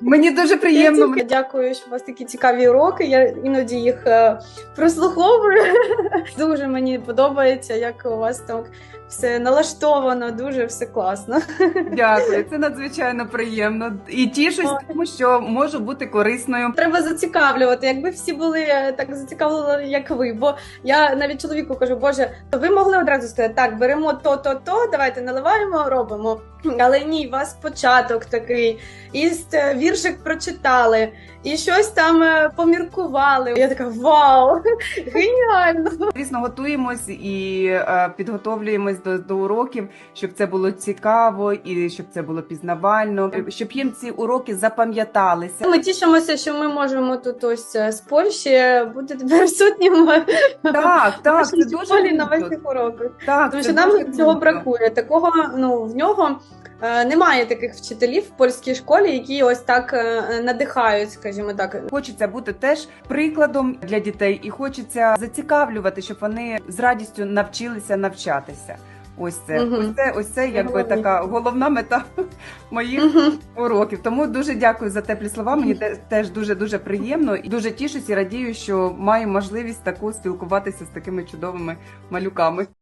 Мені дуже приємно. Я дякую, що у вас такі цікаві уроки. Я іноді їх е, прослуховую. Дуже мені подобається, як у вас там все налаштовано, дуже все класно. Дякую, це надзвичайно приємно. І тішусь, тому що можу бути корисною. Треба зацікавлювати. Якби всі були е, так зацікавлені, як ви. Бо я навіть чоловіку кажу, боже, то ви могли одразу сказати, так, беремо то, то, то, давайте наливаємо, робимо. Але ні, у вас початок такий, і с- віршик прочитали, і щось там е, поміркували. Я така вау, геніально! Звісно, готуємось і е, підготовлюємось до, до уроків, щоб це було цікаво і щоб це було пізнавально, щоб їм ці уроки запам'яталися. Ми тішимося, що ми можемо тут ось е, з Польщі бути присутніми Так, так, це дуже на весь цих уроках. Так, Тому що нам цього бракує. Такого ну в нього е, немає таких вчителів в польській школі, які ось так е, надихають, скажімо так. Хочеться бути теж прикладом для дітей, і хочеться зацікавлювати, щоб вони з радістю навчилися навчатися. Ось це, Мгм. ось це, ось це, якби така головна мета моїх Мгм. уроків. Тому дуже дякую за теплі слова. Мені те- теж дуже дуже приємно і дуже тішусь і радію, що маю можливість таку спілкуватися з такими чудовими малюками.